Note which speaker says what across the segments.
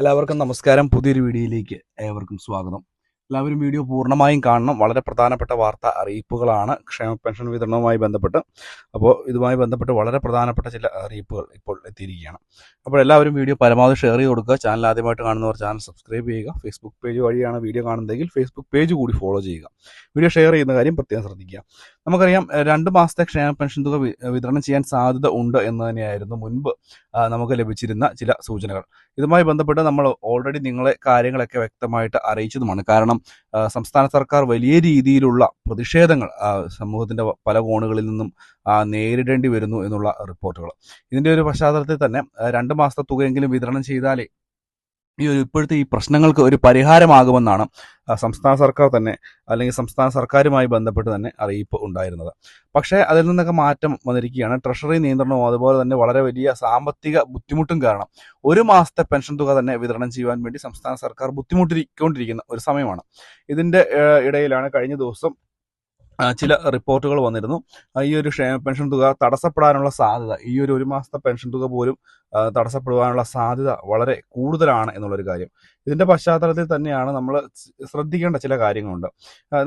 Speaker 1: എല്ലാവർക്കും നമസ്കാരം. പുതിയൊരു വീഡിയോയിലേക്ക് ഏവർക്കും സ്വാഗതം. എല്ലാവരും വീഡിയോ പൂർണമായും കാണണം. വളരെ പ്രധാനപ്പെട്ട വാർത്ത അറിയിപ്പുകളാണ് ക്ഷേമ പെൻഷൻ വിതരണവുമായി ബന്ധപ്പെട്ട്. അപ്പോൾ ഇതുമായി ബന്ധപ്പെട്ട് വളരെ പ്രധാനപ്പെട്ട ചില അറിയിപ്പുകൾ ഇപ്പോൾ എത്തിയിരിക്കുകയാണ്. അപ്പോൾ എല്ലാവരും വീഡിയോ പരമാവധി ഷെയർ ചെയ്ത് കൊടുക്കുക. ചാനൽ ആദ്യമായിട്ട് കാണുന്നവർ ചാനൽ സബ്സ്ക്രൈബ് ചെയ്യുക. ഫേസ്ബുക്ക് പേജ് വഴിയാണ് വീഡിയോ കാണുന്നതെങ്കിൽ ഫേസ്ബുക്ക് പേജ് കൂടി ഫോളോ ചെയ്യുക. വീഡിയോ ഷെയർ ചെയ്യുന്ന കാര്യം പ്രത്യേകം ശ്രദ്ധിക്കുക. നമുക്കറിയാം രണ്ട് മാസത്തെ ക്ഷേമ പെൻഷൻ തുക വിതരണം ചെയ്യാൻ സാധ്യത ഉണ്ട് എന്ന് തന്നെയായിരുന്നു മുൻപ് നമുക്ക് ലഭിച്ചിരുന്ന ചില സൂചനകൾ. ഇതുമായി ബന്ധപ്പെട്ട് നമ്മൾ ഓൾറെഡി നിങ്ങളെ കാര്യങ്ങളൊക്കെ വ്യക്തമായിട്ട് അറിയിച്ചതുമാണ്. കാരണം സംസ്ഥാന സർക്കാർ വലിയ രീതിയിലുള്ള പ്രതിഷേധങ്ങൾ സമൂഹത്തിന്റെ പല കോണുകളിൽ നിന്നും നേരിടേണ്ടി വരുന്നു എന്നുള്ള റിപ്പോർട്ടുകൾ. ഇതിന്റെ ഒരു പശ്ചാത്തലത്തിൽ തന്നെ രണ്ട് മാസത്തെ തുകയെങ്കിലും വിതരണം ചെയ്താലേ ഈ ഒരു ഇപ്പോഴത്തെ ഈ പ്രശ്നങ്ങൾക്ക് ഒരു പരിഹാരമാകുമെന്നാണ് സംസ്ഥാന സർക്കാർ തന്നെ അല്ലെങ്കിൽ സംസ്ഥാന സർക്കാരുമായി ബന്ധപ്പെട്ട് തന്നെ അറിയിപ്പ് ഉണ്ടായിരുന്നത്. പക്ഷേ അതിൽ നിന്നൊക്കെ മാറ്റം വന്നിരിക്കുകയാണ്. ട്രഷറി നിയന്ത്രണവും അതുപോലെ തന്നെ വളരെ വലിയ സാമ്പത്തിക ബുദ്ധിമുട്ടും കാരണം ഒരു മാസത്തെ പെൻഷൻ തുക തന്നെ വിതരണം ചെയ്യുവാൻ വേണ്ടി സംസ്ഥാന സർക്കാർ ബുദ്ധിമുട്ടിക്കൊണ്ടിരിക്കുന്ന ഒരു സമയമാണ്. ഇതിന്റെ ഇടയിലാണ് കഴിഞ്ഞ ദിവസം ചില റിപ്പോർട്ടുകൾ വന്നിരുന്നു. ഈ ഒരു പെൻഷൻ തുക തടസ്സപ്പെടാനുള്ള സാധ്യത ഈ ഒരു ഒരു മാസത്തെ പെൻഷൻ തുക പോലും തടസ്സപ്പെടുവാനുള്ള സാധ്യത വളരെ കൂടുതലാണ് എന്നുള്ളൊരു കാര്യം. ഇതിന്റെ പശ്ചാത്തലത്തിൽ തന്നെയാണ് നമ്മൾ ശ്രദ്ധിക്കേണ്ട ചില കാര്യങ്ങളുണ്ട്.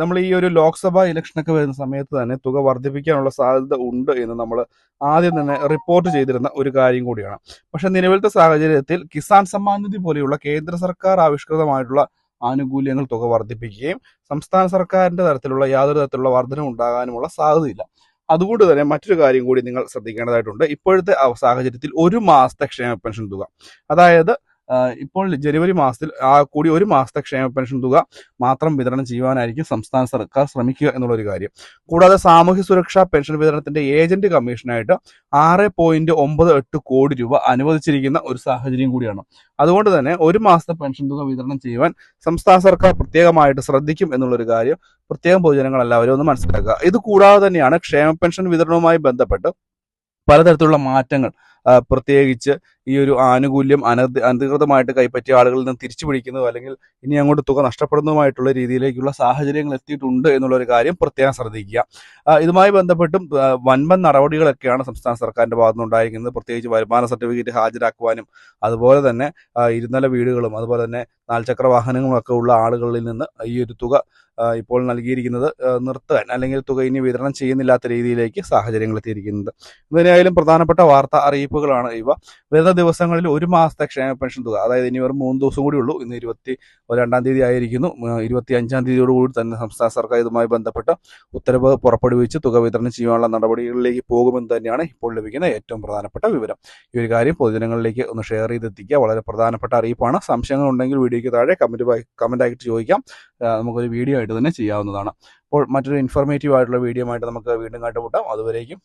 Speaker 1: നമ്മൾ ഈ ഒരു ലോക്സഭാ ഇലക്ഷനൊക്കെ വരുന്ന സമയത്ത് തന്നെ തുക വർദ്ധിപ്പിക്കാനുള്ള സാധ്യത ഉണ്ട് എന്ന് നമ്മൾ ആദ്യം തന്നെ റിപ്പോർട്ട് ചെയ്തിരുന്ന ഒരു കാര്യം കൂടിയാണ്. പക്ഷേ നിലവിലത്തെ സാഹചര്യത്തിൽ കിസാൻ സമ്മാൻ നിധി പോലെയുള്ള കേന്ദ്ര സർക്കാർ ആവിഷ്കൃതമായിട്ടുള്ള ആനുകൂല്യങ്ങൾ തുക വർദ്ധിപ്പിക്കുകയും സംസ്ഥാന സർക്കാരിന്റെ തരത്തിലുള്ള യാതൊരു തരത്തിലുള്ള വർധന ഉണ്ടാകാനുമുള്ള സാധ്യതയില്ല. അതുകൊണ്ട് തന്നെ മറ്റൊരു കാര്യം കൂടി നിങ്ങൾ ശ്രദ്ധിക്കേണ്ടതായിട്ടുണ്ട്. ഇപ്പോഴത്തെ സാഹചര്യത്തിൽ ഒരു മാസത്തെ ക്ഷേമ പെൻഷൻ തുക. അതായത് ഇപ്പോൾ ജനുവരി മാസത്തിൽ ആ കൂടി ഒരു മാസത്തെ ക്ഷേമ പെൻഷൻ തുക മാത്രം വിതരണം ചെയ്യുവാനായിരിക്കും സംസ്ഥാന സർക്കാർ ശ്രമിക്കുക എന്നുള്ളൊരു കാര്യം. കൂടാതെ സാമൂഹ്യ സുരക്ഷാ പെൻഷൻ വിതരണത്തിന്റെ ഏജന്റ് കമ്മീഷനായിട്ട് ആറ് പോയിന്റ് ഒമ്പത് എട്ട് കോടി രൂപ അനുവദിച്ചിരിക്കുന്ന ഒരു സാഹചര്യം കൂടിയാണ്. അതുകൊണ്ട് തന്നെ ഒരു മാസത്തെ പെൻഷൻ തുക വിതരണം ചെയ്യുവാൻ സംസ്ഥാന സർക്കാർ പ്രത്യേകമായിട്ട് ശ്രദ്ധിക്കും എന്നുള്ളൊരു കാര്യം പ്രത്യേകം പൊതുജനങ്ങൾ എല്ലാവരും ഒന്ന് മനസ്സിലാക്കുക. ഇത് കൂടാതെ തന്നെയാണ് ക്ഷേമ പെൻഷൻ വിതരണവുമായി ബന്ധപ്പെട്ട് പലതരത്തിലുള്ള മാറ്റങ്ങൾ പ്രത്യേകിച്ച് ഈ ഒരു ആനുകൂല്യം അനധി അനധികൃതമായിട്ട് കൈപ്പറ്റിയ ആളുകളിൽ നിന്ന് തിരിച്ചു പിടിക്കുന്നതോ അല്ലെങ്കിൽ ഇനി അങ്ങോട്ട് തുക നഷ്ടപ്പെടുന്നതുമായിട്ടുള്ള രീതിയിലേക്കുള്ള സാഹചര്യങ്ങൾ എത്തിയിട്ടുണ്ട് എന്നുള്ള ഒരു കാര്യം പ്രത്യേകം ശ്രദ്ധിക്കുക. ഇതുമായി ബന്ധപ്പെട്ടും വൻപൻ നടപടികളൊക്കെയാണ് സംസ്ഥാന സർക്കാരിന്റെ ഭാഗത്തു നിന്നുണ്ടായിരിക്കുന്നത് പ്രത്യേകിച്ച് വരുമാന സർട്ടിഫിക്കറ്റ് ഹാജരാക്കുവാനും അതുപോലെ തന്നെ ഇരുന്നല വീടുകളും അതുപോലെ തന്നെ നാൽചക്ര വാഹനങ്ങളൊക്കെ ഉള്ള ആളുകളിൽ നിന്ന് ഈ ഒരു തുക ഇപ്പോൾ നൽകിയിരിക്കുന്നത് നിർത്താൻ അല്ലെങ്കിൽ തുക ഇനി വിതരണം ചെയ്യുന്നില്ലാത്ത രീതിയിലേക്ക് സാഹചര്യങ്ങൾ എത്തിയിരിക്കുന്നത്. ഇതിനായാലും പ്രധാനപ്പെട്ട വാർത്താ അറിയിപ്പുകളാണ് ഇവ. വരുന്ന ദിവസങ്ങളിൽ ഒരു മാസത്തെ ക്ഷേമ പെൻഷൻ തുക അതായത് ഇനി വെറും മൂന്ന് ദിവസം കൂടി ഉള്ളൂ. ഇന്ന് ഇരുപത്തി രണ്ടാം തീയതി ആയിരിക്കുന്നു. ഇരുപത്തി അഞ്ചാം തീയതിയോടുകൂടി തന്നെ സംസ്ഥാന സർക്കാർ ഇതുമായി ബന്ധപ്പെട്ട് ഉത്തരവ് പുറപ്പെടുവിച്ച് തുക വിതരണം ചെയ്യാനുള്ള നടപടികളിലേക്ക് പോകുമെന്ന് തന്നെയാണ് ഇപ്പോൾ ലഭിക്കുന്ന ഏറ്റവും പ്രധാനപ്പെട്ട വിവരം. ഈ ഒരു കാര്യം പൊതുജനങ്ങളിലേക്ക് ഒന്ന് ഷെയർ ചെയ്തെത്തിക്കുക. വളരെ പ്രധാനപ്പെട്ട അറിയിപ്പാണ്. സംശയങ്ങൾ ഉണ്ടെങ്കിൽ വീഡിയോയ്ക്ക് താഴെ കമന്റ് കമന്റ് ആയിട്ട് ചോദിക്കാം. നമുക്കൊരു വീഡിയോ ആയിട്ട് തന്നെ ചെയ്യാവുന്നതാണ്. അപ്പോൾ മറ്റൊരു ഇൻഫോർമേറ്റീവ് ആയിട്ടുള്ള വീഡിയോ ആയിട്ട് നമുക്ക് വീണ്ടും കണ്ടുമുട്ടാം. അതുവരേക്കും